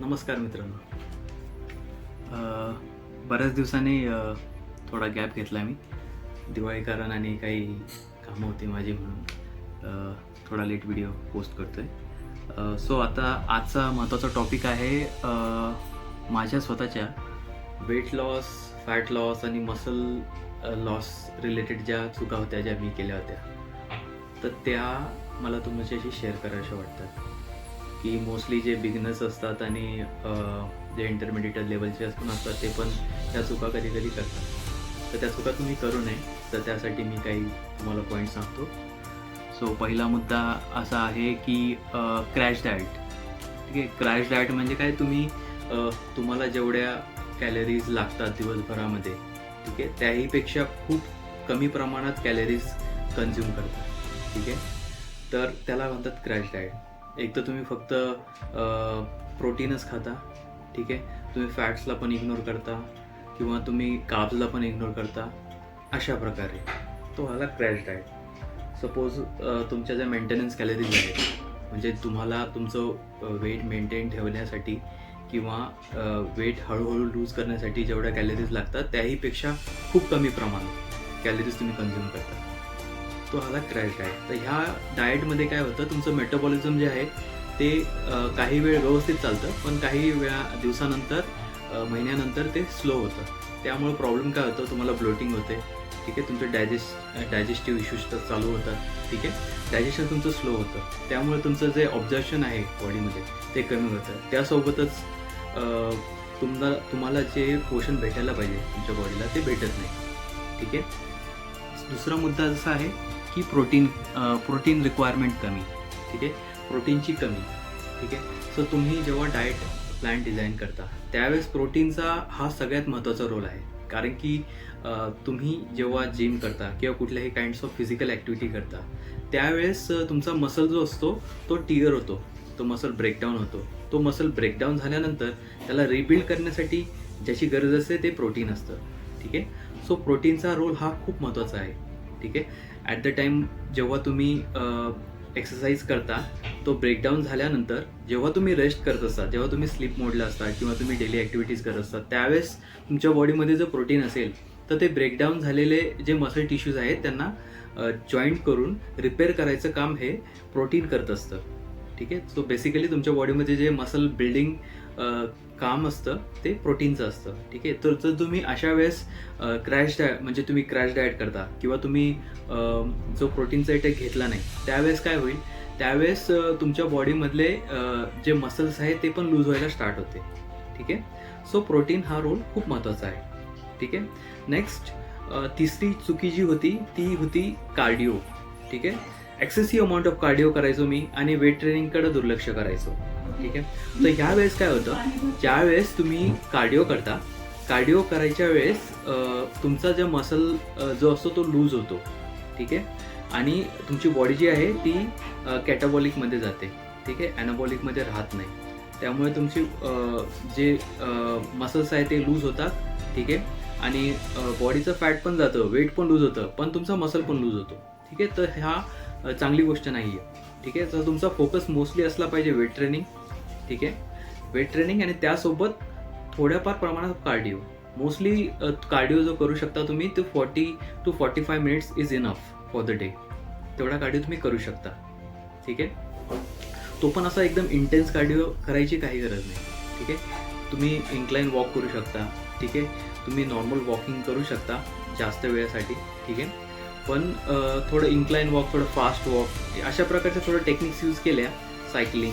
नमस्कार मित्रांनो. बऱ्याच दिवसांनी थोडा गॅप घेतला मी. दिवाळी कारण आणि काही कामं होती माझी म्हणून थोडा लेट व्हिडिओ पोस्ट करतो आहे सो आता आजचा महत्त्वाचा टॉपिक आहे माझ्या स्वतःच्या वेट लॉस फॅट लॉस आणि मसल लॉस रिलेटेड ज्या चुका होत्या ज्या मी केल्या होत्या तर त्या मला तुमच्याशी शेअर करायच्या वाटतात. की मोस्टली जे बिगनर्स असतात आणि जे इंटरमिडिएट लेवलचे पण असतात ते पण त्या चुका कधी कधी करतात. तर त्या चुका तुम्ही करू नये. तर त्यासाठी मी काही तुम्हाला पॉईंट सांगतो. सो पहिला मुद्दा असा आहे की क्रॅश डाएट ठीक आहे? क्रॅश डाएट म्हणजे काय? तुम्ही तुम्हाला जेवढ्या कॅलरीज लागतात दिवसभरामध्ये ठीक आहे? त्याहीपेक्षा खूप कमी प्रमाणात कॅलरीज कन्झ्युम करतात. ठीक आहे? तर त्याला म्हणतात क्रॅश डाएट एक तर तुम्ही फक्त प्रोटीनच खाता ठीक आहे? तुम्ही फॅट्सला पण इग्नोर करता किंवा तुम्ही काब्सला पण इग्नोर करता अशा प्रकारे. तो झाला क्रॅश डाएट. सपोज तुमच्या ज्या मेंटेनन्स कॅलरीज आहेत म्हणजे तुम्हाला तुमचं वेट मेंटेन ठेवण्यासाठी किंवा वेट हळूहळू लूज करण्यासाठी जेवढ्या कॅलरीज लागतात त्याहीपेक्षा खूप कमी प्रमाणात कॅलरीज तुम्ही कन्झ्युम करता. तो आला क्रॅश डाएट. तर ह्या डाएटमध्ये काय होतं तुमचं मेटाबॉलिझम जे आहे ते काही वेळ व्यवस्थित चालतं पण काही वेळा दिवसानंतर महिन्यानंतर ते स्लो होतं. त्यामुळे प्रॉब्लेम काय होतं तुम्हाला ब्लोटिंग होते ठीक आहे तुमचे डायजेस्ट डायजेस्टिव्ह इश्यूज तर चालू होतात ठीक आहे. डायजेशन तुमचं स्लो होतं. त्यामुळे तुमचं जे ऑब्झर्शन आहे बॉडीमध्ये ते कमी होतं. त्यासोबतच तुम्हाला तुम्हाला जे पोषण भेटायला पाहिजे तुमच्या बॉडीला ते भेटत नाही ठीक आहे. दुसरा मुद्दा जसा आहे की प्रोटीन प्रोटीन रिक्वायरमेंट कमी ठीक आहे? प्रोटीनची कमी ठीक आहे? सो तुम्ही जेव्हा डाएट प्लॅन डिझाईन करता त्यावेळेस प्रोटीनचा हा सगळ्यात महत्त्वाचा रोल आहे. कारण की तुम्ही जेव्हा जिम करता किंवा कुठल्याही काइंड्स ऑफ फिजिकल ॲक्टिव्हिटी करता त्यावेळेस तुमचा मसल जो असतो तो टिगर होतो. तो मसल ब्रेकडाऊन होतो. तो मसल ब्रेकडाऊन झाल्यानंतर त्याला रिबिल्ड करण्यासाठी ज्याची गरज असते ते प्रोटीन असतं ठीक आहे? सो प्रोटीनचा रोल हा खूप महत्त्वाचा आहे ठीक आहे? ॲट द टाईम जेव्हा तुम्ही एक्सरसाइज करता तो ब्रेकडाऊन झाल्यानंतर जेव्हा तुम्ही रेस्ट करत असता जेव्हा तुम्ही स्लीप मोडला असता किंवा तुम्ही डेली ॲक्टिव्हिटीज करत असता त्यावेळेस तुमच्या बॉडीमध्ये जर प्रोटीन असेल तर ते ब्रेकडाऊन झालेले जे मसल टिश्यूज आहेत त्यांना जॉईंट करून रिपेअर करायचं काम हे प्रोटीन करत असतं. ठीक आहे? सो बेसिकली तुमच्या बॉडीमध्ये जे मसल बिल्डिंग काम असतं ते प्रोटीनचं असतं. ठीक आहे? तर जर तुम्ही अशा वेळेस क्रॅश डाय म्हणजे तुम्ही क्रॅश डाएट करता किंवा तुम्ही जो प्रोटीनचा इटेक घेतला नाही त्यावेळेस काय होईल? त्यावेळेस तुमच्या बॉडीमधले जे मसल्स आहेत ते पण लूज व्हायला स्टार्ट होते. ठीक आहे? सो प्रोटीन हा रोल खूप महत्त्वाचा आहे. ठीक आहे? नेक्स्ट तिसरी चुकी जी होती ती होती कार्डिओ. ठीक आहे? एक्सेसिव्ह अमाऊंट ऑफ कार्डिओ करायचो मी आणि वेट ट्रेनिंगकडे दुर्लक्ष करायचो. ठीक आहे? तर ह्या वेळेस काय होतं? ज्या वेळेस तुम्ही कार्डिओ करता कार्डिओ करायच्या वेळेस तुमचा जो मसल जो असतो तो लूज होतो. ठीक आहे? आणि तुमची बॉडी जी आहे ती कॅटाबॉलिकमध्ये जाते. ठीक आहे? ॲनाबॉलिकमध्ये राहत नाही. त्यामुळे तुमची जे मसल्स आहे ते लूज होतात. ठीक आहे? आणि बॉडीचं फॅट पण जातं वेट पण लूज होतं पण तुमचा मसल पण लूज होतो. ठीक आहे? तर ह्या चांगली गोष्ट नाही आहे ठीक आहे? तर तुमचा फोकस मोस्टली असला पाहिजे वेट ट्रेनिंग ठीक आहे? वेट ट्रेनिंग आणि त्यासोबत थोड्याफार प्रमाणात कार्डिओ मोस्टली कार्डिओ जो करू शकता तुम्ही तो forty two forty five minutes is enough for the day तेवढा कार्डिओ तुम्ही करू शकता. ठीक आहे? तो पण असा एकदम इंटेन्स कार्डिओ करायची काही गरज नाही. ठीक आहे? तुम्ही इन्क्लाईन वॉक करू शकता. ठीक आहे? तुम्ही नॉर्मल वॉकिंग करू शकता जास्त वेळेसाठी. ठीक आहे? पण थोडं इन्क्लाईन वॉक थोडं फास्ट वॉक अशा प्रकारच्या थोडं टेक्निक्स यूज केल्या सायकलिंग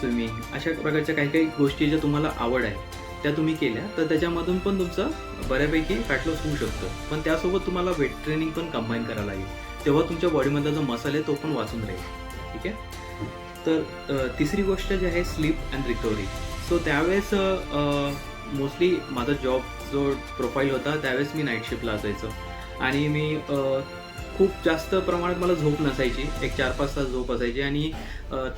स्विमिंग अशा प्रकारच्या काही काही गोष्टी ज्या तुम्हाला आवड आहे त्या तुम्ही केल्या तर त्याच्यामधून पण तुमचं बऱ्यापैकी फॅट लॉस होऊ शकतं. पण त्यासोबत तुम्हाला वेट ट्रेनिंग पण कंबाईन करायला लागेल. तेव्हा तुमच्या बॉडीमधला जो मसल आहे तो पण वाचून राहील. ठीक आहे? तर तिसरी गोष्ट जी आहे स्लीप अँड रिकव्हरी सो त्यावेळेस मोस्टली माझा जॉब जो प्रोफाईल होता त्यावेळेस मी नाईट शिफ्टला असायचो. आणि मी खूप जास्त प्रमाणात मला झोप नसायची. एक चार पाच तास झोप असायची आणि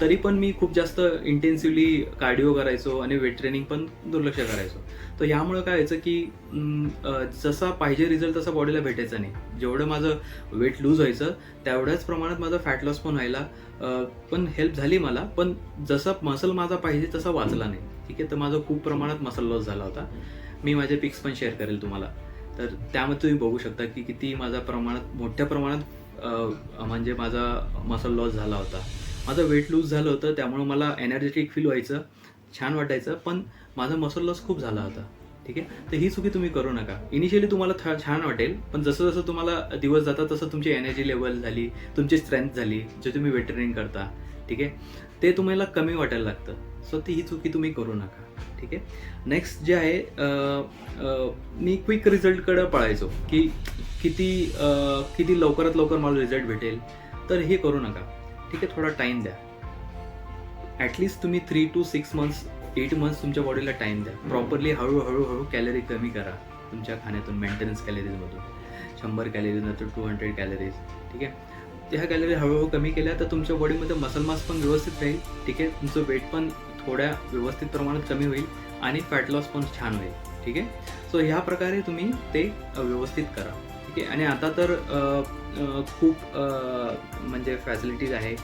तरी पण मी खूप जास्त इंटेन्सिव्हली कार्डिओ करायचो आणि वेट ट्रेनिंग पण दुर्लक्ष करायचो. तर यामुळं काय व्हायचं की जसा पाहिजे रिझल्ट तसा बॉडीला भेटायचा नाही. जेवढं माझं वेट लूज व्हायचं तेवढ्याच प्रमाणात माझा फॅट लॉस पण व्हायला पण हेल्प झाली मला. पण जसा मसल माझा पाहिजे तसा वाचला नाही. ठीक आहे? तर माझं खूप प्रमाणात मसल लॉस झाला होता. मी माझे पिक्स पण शेअर करेल तुम्हाला. तर त्यामध्ये तुम्ही बघू शकता की किती माझा प्रमाणात मोठ्या प्रमाणात म्हणजे माझा मसल लॉस झाला होता. माझं वेट लूज झालं होतं त्यामुळं मला एनर्जेटिक फील व्हायचं छान वाटायचं पण माझा मसल लॉस खूप झाला होता. ठीक आहे? तर ही चुकी तुम्ही करू नका. इनिशियली तुम्हाला छान वाटेल पण जसं जसं तुम्हाला दिवस जातात तसं तुमची एनर्जी लेवल झाली तुमची स्ट्रेंथ झाली जे तुम्ही वेट ट्रेनिंग करता. ठीक आहे? ते तुम्हाला कमी वाटायला लागतं. सो ती ही चुकी तुम्ही करू नका. ठीक आहे? नेक्स्ट जे आहे मी क्विक रिझल्टकडं पळायचो की किती किती लवकरात लवकर मला रिझल्ट भेटेल. तर हे करू नका. ठीक आहे? थोडा टाईम द्या. ॲटलिस्ट तुम्ही three two six months eight months तुमच्या बॉडीला टाईम द्या. प्रॉपरली हळूहळू हळू कॅलरी कमी करा तुमच्या खाण्यातून मेंटेनन्स कॅलरीजमधून शंभर कॅलरीज नंतर टू हंड्रेड कॅलरीज ठीक आहे? त्या कॅलरी हळूहळू कमी केल्या तर तुमच्या बॉडीमध्ये मसल मास पण व्यवस्थित राहील. ठीक आहे? तुमचं वेट पण थोड्या व्यवस्थित प्रमाणात कमी होईल आणि फॅट लॉस पण छान होईल ठीक आहे? सो ह्या प्रकारे तुम्ही ते व्यवस्थित करा ठीक आहे? आणि आता तर खूप म्हणजे फॅसिलिटीज आहे.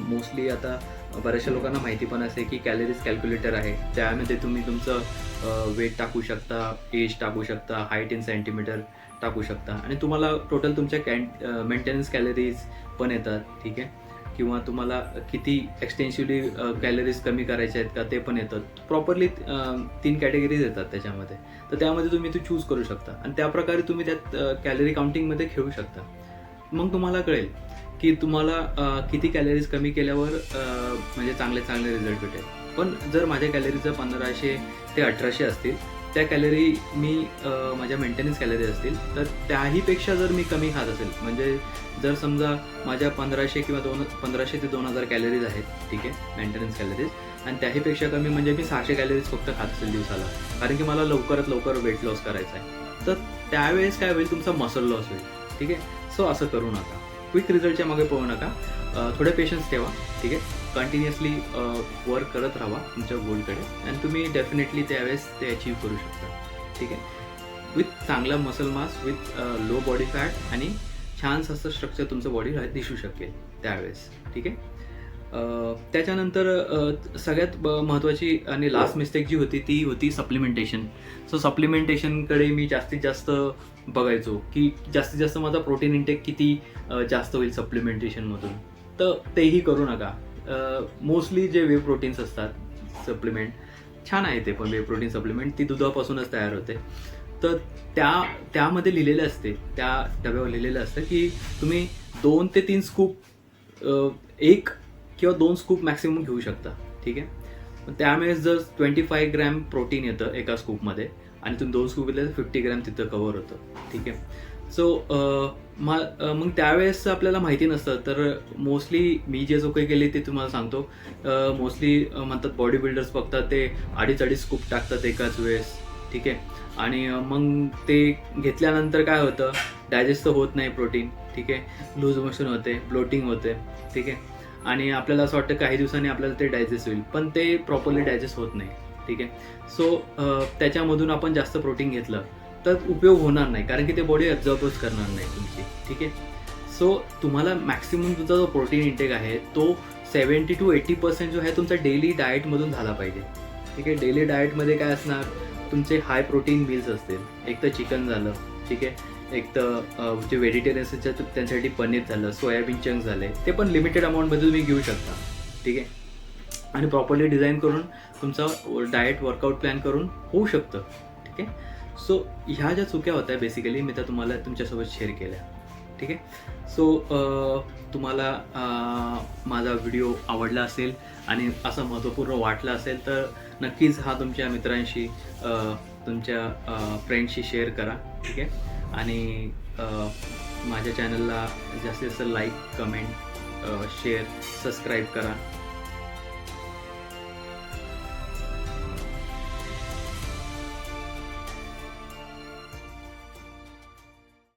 मोस्टली आता बऱ्याचशा लोकांना माहिती पण असते की कॅलरीज कॅल्क्युलेटर आहे. त्यामध्ये तुम्ही तुमचं वेट टाकू शकता एज टाकू शकता हाईट इन सेंटीमीटर टाकू शकता. आणि तुम्हाला टोटल तुमच्या कॅन मेंटेनन्स कॅलरीज पण येतात ठीक आहे? किंवा तुम्हाला किती एक्सटेन्सिव्हली कॅलरीज कमी करायच्या आहेत का ते पण येतात प्रॉपरली तीन कॅटेगरीज येतात त्याच्यामध्ये. तर त्यामध्ये तुम्ही ते चूज करू शकता. आणि त्याप्रकारे तुम्ही त्यात कॅलरी काउंटिंगमध्ये खेळू शकता. मग तुम्हाला कळेल की तुम्हाला किती कॅलरीज कमी केल्यावर म्हणजे चांगले चांगले रिझल्ट भेटेल. पण जर माझ्या कॅलरीजं पंधराशे ते अठराशे असतील त्या कॅलरी मी माझ्या मेंटेनन्स कॅलरी असतील तर त्याहीपेक्षा जर मी कमी खात असेल म्हणजे जर समजा माझ्या पंधराशे किंवा दोन पंधराशे ते दोन हजार कॅलरीज आहेत ठीक आहे मेंटेनन्स कॅलरीज आणि त्याहीपेक्षा कमी म्हणजे मी सहाशे कॅलरीज फक्त खात असेल दिवसाला कारण की मला लवकरात लवकर वेट लॉस करायचा आहे. तर त्यावेळेस काय होईल तुमचा मसल लॉस होईल ठीक आहे? सो असं करू नका. क्विक रिझल्टच्या मागे पाहू नका. थोडे पेशन्स ठेवा ठीक आहे? कंटिन्युअसली वर्क करत राहा तुमच्या गोलकडे आणि तुम्ही डेफिनेटली त्यावेळेस ते अचीव करू शकता ठीक आहे? विथ चांगला muscle mass with low body fat आणि छान असं स्ट्रक्चर तुमचं बॉडीला दिसू शकेल त्यावेळेस ठीक आहे? त्याच्यानंतर सगळ्यात ब- महत्त्वाची आणि लास्ट मिस्टेक जी होती ती होती सप्लिमेंटेशन सो सप्लिमेंटेशनकडे मी जास्तीत जास्त बघायचो की जास्तीत जास्त माझा प्रोटीन इंटेक किती जास्त होईल सप्लिमेंटेशनमधून तर तेही करू नका. मोस्टली जे वे प्रोटीन्स असतात सप्लिमेंट छान आहे ते पण वे प्रोटीन सप्लिमेंट ती दुधापासूनच तयार होते. तर त्या त्यामध्ये लिहिलेलं असते त्या डब्यावर लिहिलेलं असतं की तुम्ही दोन ते तीन स्कूप एक किंवा दोन स्कूप मॅक्सिमम घेऊ शकता. ठीक आहे? त्यामुळे त्यावेळेस जर ट्वेंटी फाय ग्रॅम प्रोटीन येतं एका स्कूपमध्ये आणि तुम्ही दोन स्कूप घेतले तर फिफ्टी ग्रॅम तिथं कव्हर होतं. ठीक आहे? सो मग त्यावेळेस आपल्याला माहिती नसतं तर मोस्टली मी जे जो काही केले ते तुम्हाला सांगतो. मोस्टली म्हणतात बॉडी बिल्डर्स बघतात ते अडीच अडीच स्कूप टाकतात एकाच वेळेस. ठीक आहे? आणि मग ते घेतल्यानंतर काय होतं? डायजेस्ट तर होत नाही प्रोटीन ठीक आहे? लूज मोशन होते ब्लोटिंग होते. ठीक आहे? आणि आपल्याला असं वाटतं काही दिवसांनी आपल्याला ते डायजेस्ट होईल. पण ते प्रॉपरली डायजेस्ट होत नाही. ठीक आहे? सो त्याच्यामधून आपण जास्त प्रोटीन घेतलं तर उपयोग होणार नाही कारण की ते बॉडी अब्झॉर्बच करणार नाही तुमची ठीक आहे? सो तुम्हाला मॅक्सिमम तुमचा जो प्रोटीन इंटेक आहे तो सेवन्टी टू एटी पर्सेंट जो आहे तुमचा डेली डाएटमधून झाला पाहिजे. ठीक आहे? डेली डाएटमध्ये काय असणार? तुमचे हाय प्रोटीन मिल्स असतील. एक तर चिकन झालं ठीक आहे? एक तर जे व्हेजिटेरियन्स त्यांच्यासाठी पनीर झालं सोयाबीन चंक झाले ते पण लिमिटेड अमाऊंटमध्ये तुम्ही घेऊ शकता ठीक आहे? आणि प्रॉपरली डिझाईन करून तुमचा डाएट वर्कआउट प्लॅन करून होऊ शकतं. ठीक आहे? सो ह्या ज्या चुक्या होत्या बेसिकली मी त्या तुम्हाला तुमच्यासोबत शेअर केल्या. ठीक आहे? सो तुम्हाला माझा व्हिडिओ आवडला असेल आणि असं महत्त्वपूर्ण वाटलं असेल तर नक्कीच हा तुमच्या मित्रांशी तुमच्या फ्रेंडशी शेअर करा. ठीक आहे? आणि माझ्या चॅनलला जास्तीत जास्त लाईक कमेंट शेअर सबस्क्राईब करा.